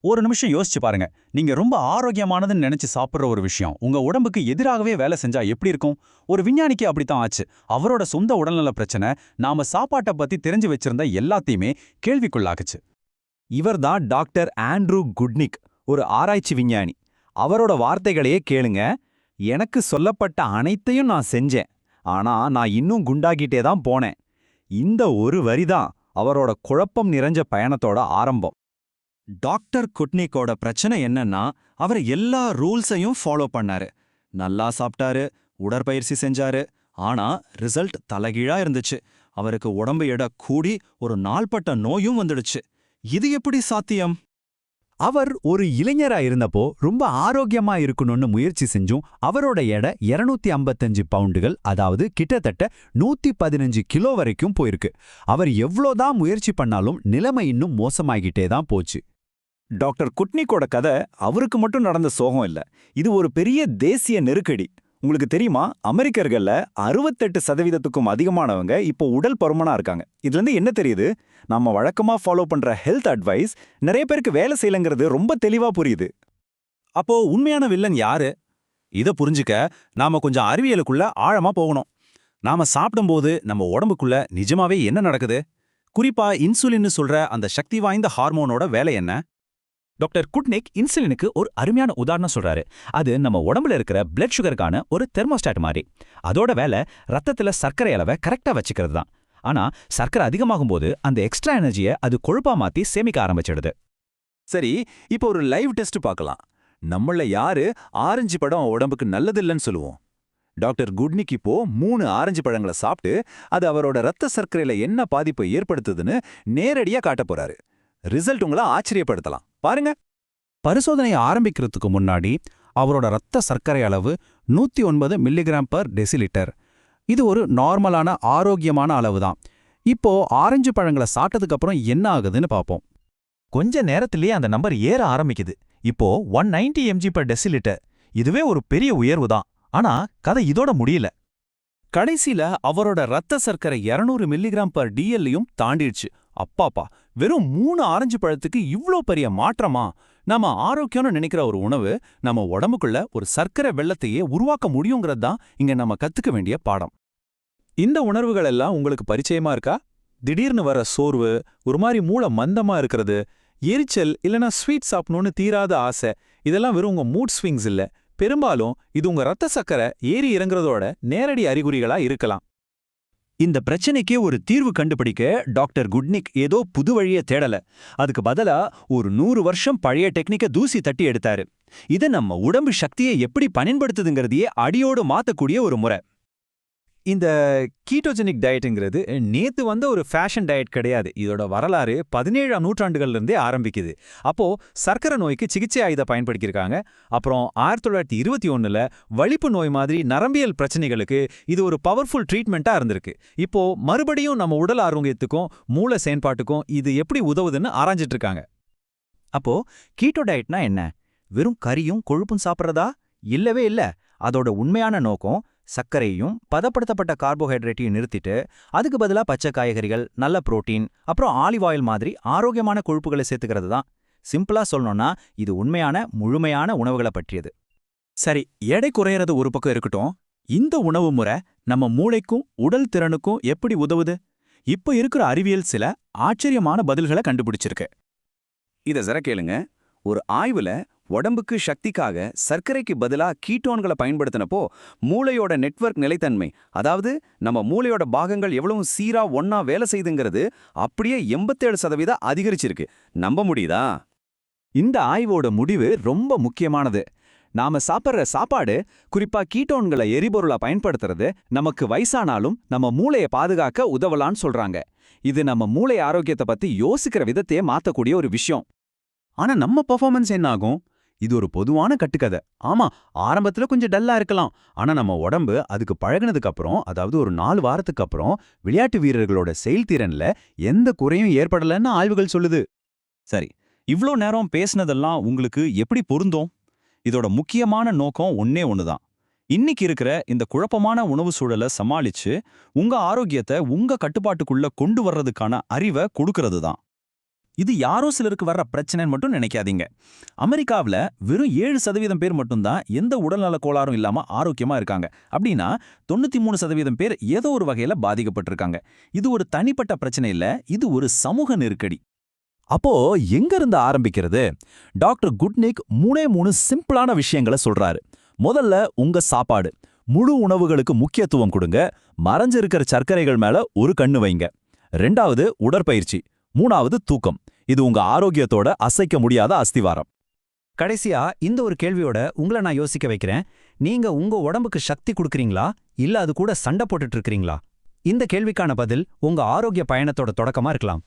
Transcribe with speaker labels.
Speaker 1: ஒரு நிமிஷம் யோசிச்சு பாருங்க. நீங்க ரொம்ப ஆரோக்கியமானதுன்னு நினைச்சு சாப்பிடுற ஒரு விஷயம். உங்க உடம்புக்கு எதிராகவே வேலை செஞ்சா எப்படி இருக்கும்? ஒரு விஞ்ஞானிக்கு அப்படித்தான் ஆச்சு. அவரோட சொந்த உடல்நல பிரச்சனை நாம சாப்பாட்டை பத்தி தெரிஞ்சு வச்சிருந்த எல்லாத்தையுமே கேள்விக்குள்ளாக்குச்சு.
Speaker 2: இவர்தான் டாக்டர் ஆண்ட்ரூ குட்னிக் ஒரு ஆராய்ச்சி விஞ்ஞானி. அவரோட வார்த்தைகளையே கேளுங்க. எனக்கு சொல்லப்பட்ட அனைத்தையும் நான் செஞ்சேன். ஆனா நான் இன்னும் குண்டாகிட்டே தான் போனேன். இந்த ஒரு வரிதான் அவரோட குழப்பம் நிறைஞ்ச பயணத்தோட ஆரம்பம். டாக்டர் குட்னிக்கோட பிரச்சனை என்னன்னா அவர் எல்லா ரூல்ஸையும் ஃபாலோ பண்ணாரு. நல்லா சாப்பிட்டாரு உடற்பயிற்சி செஞ்சாரு ஆனா ரிசல்ட் தலைகீழா இருந்துச்சு. அவருக்கு உடம்பு எட கூடி ஒரு நாள்பட்ட நோயும் வந்துடுச்சு. இது எப்படி சாத்தியம்? அவர் ஒரு இளைஞரா இருந்தப்போ ரொம்ப ஆரோக்கியமா இருக்கணும்னு முயற்சி செஞ்சும் அவரோட எடை 255 ஐம்பத்தஞ்சு பவுண்டுகள் அதாவது கிட்டத்தட்ட நூத்தி பதினஞ்சு கிலோ வரைக்கும் போயிருக்கு. அவர் எவ்வளோதான் முயற்சி பண்ணாலும் நிலைமை இன்னும் மோசமாகிட்டே தான் போச்சு. டாக்டர் குட்னிக்கோட கதை அவருக்கு மட்டும் நடந்த சோகம் இல்ல. இது ஒரு பெரிய தேசிய நெருக்கடி. உங்களுக்கு தெரியுமா? அமெரிக்கர்கள்ல அறுபத்தெட்டு சதவீதத்துக்கும் அதிகமானவங்க இப்போ உடல் பருமனாக இருக்காங்க. இதுல இருந்து என்ன தெரியுது? நம்ம வழக்கமா ஃபாலோ பண்ற ஹெல்த் அட்வைஸ் நிறைய பேருக்கு வேலை செய்யலைங்கிறது ரொம்ப தெளிவா புரியுது. அப்போ உண்மையான வில்லன் யாரு? இத புரிஞ்சுக்க நாம கொஞ்சம் அறிவியலுக்குள்ள ஆழமா போகணும். நாம சாப்பிடும்போது நம்ம உடம்புக்குள்ள நிஜமாவே என்ன நடக்குது? குறிப்பா இன்சுலின்னு சொல்ற அந்த சக்தி வாய்ந்த ஹார்மோனோட வேலை என்ன? டாக்டர் குட்னிக் இன்சுலினுக்கு ஒரு அருமையான உதாரணம் சொல்றாரு. அது நம்ம உடம்புல இருக்கிற பிளட் சுகருக்கான ஒரு தெர்மோஸ்டாட் மாதிரி அதோட வேலை ரத்தத்துல சர்க்கரை அளவை கரெக்டா வச்சுக்கிறது தான். ஆனா சர்க்கரை அதிகமாகும் போது அந்த எக்ஸ்ட்ரா எனர்ஜியை அது கொழுப்பா மாத்தி சேமிக்க ஆரம்பிச்சிடுது. சரி இப்போ ஒரு லைவ் டெஸ்ட் பார்க்கலாம். நம்மள யாரு ஆரஞ்சு பழம் உடம்புக்கு நல்லதில்லைன்னு சொல்லுவோம். டாக்டர் குட்னிக் இப்போ மூணு ஆரஞ்சு பழங்களை சாப்பிட்டு அது அவரோட ரத்த சர்க்கரையில என்ன பாதிப்பை ஏற்படுத்துதுன்னு நேரடியா காட்ட போறாரு. ரிசல்ட் உங்களை ஆச்சரியப்படுத்தலாம். பாருங்க.
Speaker 1: பரிசோதனையை ஆரம்பிக்கிறதுக்கு முன்னாடி அவரோட ரத்த சர்க்கரை அளவு நூத்தி ஒன்பது மில்லிகிராம் பர் டெசிலிட்டர் இது ஒரு நார்மலான ஆரோக்கியமான அளவு தான் இப்போ ஆரஞ்சு பழங்களை சாப்பிட்டதுக்கு அப்புறம் என்ன ஆகுதுன்னு பார்ப்போம்.
Speaker 2: கொஞ்ச நேரத்திலேயே அந்த நம்பர் ஏற ஆரம்பிக்குது. இப்போ one ninety MG per decilitre இதுவே ஒரு பெரிய உயர்வு தான் ஆனா கதை இதோட முடியல. கடைசியில அவரோட ரத்த சர்க்கரை 200 மில்லிகிராம் பர் டிஎல்லையும் தாண்டிடுச்சு. அப்பாப்பா வெறும் மூணு ஆரஞ்சு பழத்துக்கு இவ்ளோ பெரிய மாற்றமா? நம்ம ஆரோக்கியம்னு நினைக்கிற ஒரு உணவு நம்ம உடம்புக்குள்ள ஒரு சர்க்கரை வெள்ளத்தையே உருவாக்க முடியுங்கிறது தான் இங்க நம்ம கத்துக்க வேண்டிய பாடம். இந்த உணர்வுகள் எல்லாம் உங்களுக்கு பரிச்சயமா இருக்கா? திடீர்னு வர சோர்வு ஒரு மாதிரி மூளை மந்தமா இருக்கிறது எரிச்சல் இல்லனா ஸ்வீட் சாப்பிடணும்னு தீராத ஆசை இதெல்லாம் வெறும் உங்க மூட் ஸ்விங்ஸ் இல்ல. பெரும்பாலும் இது உங்க ரத்த சக்கரை ஏறி இறங்குறதோட நேரடி அறிகுறிகளா இருக்கலாம். இந்த பிரச்சனைக்கே ஒரு தீர்வு கண்டுபிடிக்க டாக்டர் குட்னிக் ஏதோ புது வழியை தேடல. அதுக்கு பதிலா ஒரு நூறு வருஷம் பழைய டெக்னிக்க தூசி தட்டி எடுத்தாரு. இத நம்ம உடம்பு சக்தியை எப்படி பயன்படுத்துதுங்கிறதையே அடியோடு மாத்தக்கூடிய ஒரு முறை. இந்த கீட்டோஜெனிக் டயட்டுங்கிறது நேத்து வந்த ஒரு ஃபேஷன் டயட் கிடையாது. இதோட வரலாறு பதினேழாம் நூற்றாண்டுகள்ல இருந்தே ஆரம்பிக்குது. அப்போ சர்க்கரை நோய்க்கு சிகிச்சை ஆயுத பயன்படுத்தியிருக்காங்க. அப்புறம் ஆயிரத்தி தொள்ளாயிரத்தி இருபத்தி ஒன்றில் வலிப்பு நோய் மாதிரி நரம்பியல் பிரச்சனைகளுக்கு இது ஒரு பவர்ஃபுல் ட்ரீட்மெண்ட்டா இருந்திருக்கு. இப்போ மறுபடியும் நம்ம உடல் ஆரோக்கியத்துக்கும் மூளை செயன்பாட்டுக்கும் இது எப்படி உதவுதுன்னு ஆராய்ஞ்சிட்டு இருக்காங்க அப்போ கீட்டோ டயட்னா என்ன? வெறும் கறியும் கொழுப்பும் சாப்பிட்றதா? இல்லவே இல்ல. அதோட உண்மையான நோக்கம் சர்க்கரையும் பதப்படுத்தப்பட்ட கார்போஹைட்ரேட்டையும் நிறுத்திட்டு அதுக்கு பதிலா பச்சை காய்கறிகள் நல்ல புரோட்டீன் அப்புறம் ஆலிவ் ஆயில் மாதிரி ஆரோக்கியமான கொழுப்புகளை சேர்த்துக்கிறது தான். சிம்பிளா சொல்லணும்னா இது உண்மையான முழுமையான உணவுகளை பற்றியது. சரி எடை குறையறது ஒரு பக்கம் இருக்கட்டும். இந்த உணவு முறை நம்ம மூளைக்கும் உடல் திறனுக்கும் எப்படி உதவுது? இப்ப இருக்கிற அறிவியல் சில ஆச்சரியமான பதில்களை கண்டுபிடிச்சிருக்கு. இத சர கேளுங்க. ஒரு ஆய்வுல உடம்புக்கு சக்திக்காக சர்க்கரைக்கு பதிலா கீட்டோன்களை பயன்படுத்தினப்போ மூளையோட நெட்வொர்க் நிலைத்தன்மை அதாவது நம்ம மூளையோட பாகங்கள் எவ்வளவு சீரா ஒன்னா வேலை செய்துங்கிறது அப்படியே எண்பத்தேழு சதவீதம் அதிகரிச்சிருக்கு. நம்ப முடியுதா? இந்த ஆய்வோட முடிவு ரொம்ப முக்கியமானது. நாம சாப்பிட்ற சாப்பாடு குறிப்பா கீட்டோன்களை எரிபொருளா பயன்படுத்துறது நமக்கு வயசானாலும் நம்ம மூளையை பாதுகாக்க உதவலான்னு சொல்றாங்க. இது நம்ம மூளை ஆரோக்கியத்தை பத்தி யோசிக்கிற விதத்தையே மாத்தக்கூடிய ஒரு விஷயம். ஆனா நம்ம பெர்ஃபார்மன்ஸ் என்ன ஆகும் இது ஒரு பொதுவான கட்டுக்கதை. ஆமா ஆரம்பத்துல கொஞ்சம் டல்லா இருக்கலாம். ஆனா நம்ம உடம்பு அதுக்கு பழகுனதுக்கு அப்புறம் அதாவது ஒரு நாலு வாரத்துக்கு அப்புறம் விளையாட்டு வீரர்களோட செயல்திறன்ல எந்த குறையும் ஏற்படலன்னு ஆய்வுகள் சொல்லுது. சரி இவ்ளோ நேரம் பேசுனதெல்லாம் உங்களுக்கு எப்படி பொருந்தும்? இதோட முக்கியமான நோக்கம் ஒன்னே ஒண்ணுதான். இன்னைக்கு இருக்கிற இந்த குழப்பமான உணவு சூழலை சமாளிச்சு உங்க ஆரோக்கியத்தை உங்க கட்டுப்பாட்டுக்குள்ள கொண்டு வர்றதுக்கான அறிவை கொடுக்கறது தான்
Speaker 3: இது யாரோ சிலருக்கு வர்ற பிரச்சனைன்னு மட்டும் நினைக்காதீங்க. அமெரிக்காவுல வெறும் ஏழு சதவீதம் பேர் மட்டும்தான் எந்த உடல்நல கோளாறும் இல்லாம ஆரோக்கியமா இருக்காங்க. அப்படின்னா தொண்ணூத்தி மூணு சதவீதம் பேர் ஏதோ ஒரு வகையில பாதிக்கப்பட்டிருக்காங்க. இது ஒரு தனிப்பட்ட பிரச்சனை இல்லை இது ஒரு சமூக நெருக்கடி.
Speaker 4: அப்போ எங்க இருந்து ஆரம்பிக்கிறது? டாக்டர் குட்னிக் மூணே மூணு சிம்பிளான விஷயங்களை சொல்றாரு. முதல்ல உங்க சாப்பாடு. முழு உணவுகளுக்கு முக்கியத்துவம் கொடுங்க. மறைஞ்சிருக்கிற சர்க்கரைகள் மேல ஒரு கண்ணு வைங்க. ரெண்டாவது உடற்பயிற்சி. மூணாவது தூக்கம். இது உங்க ஆரோக்கியத்தோட அசைக்க முடியாத அஸ்திவாரம்.
Speaker 5: கடைசியா இந்த ஒரு கேள்வியோட உங்களை நான் யோசிக்க வைக்கிறேன். நீங்க உங்க உடம்புக்கு சக்தி கொடுக்கறீங்களா? இல்ல அது கூட சண்டை போட்டுட்டு இருக்கிறீங்களா? இந்த கேள்விக்கான பதில் உங்க ஆரோக்கிய பயணத்தோட தொடக்கமா இருக்கலாம்.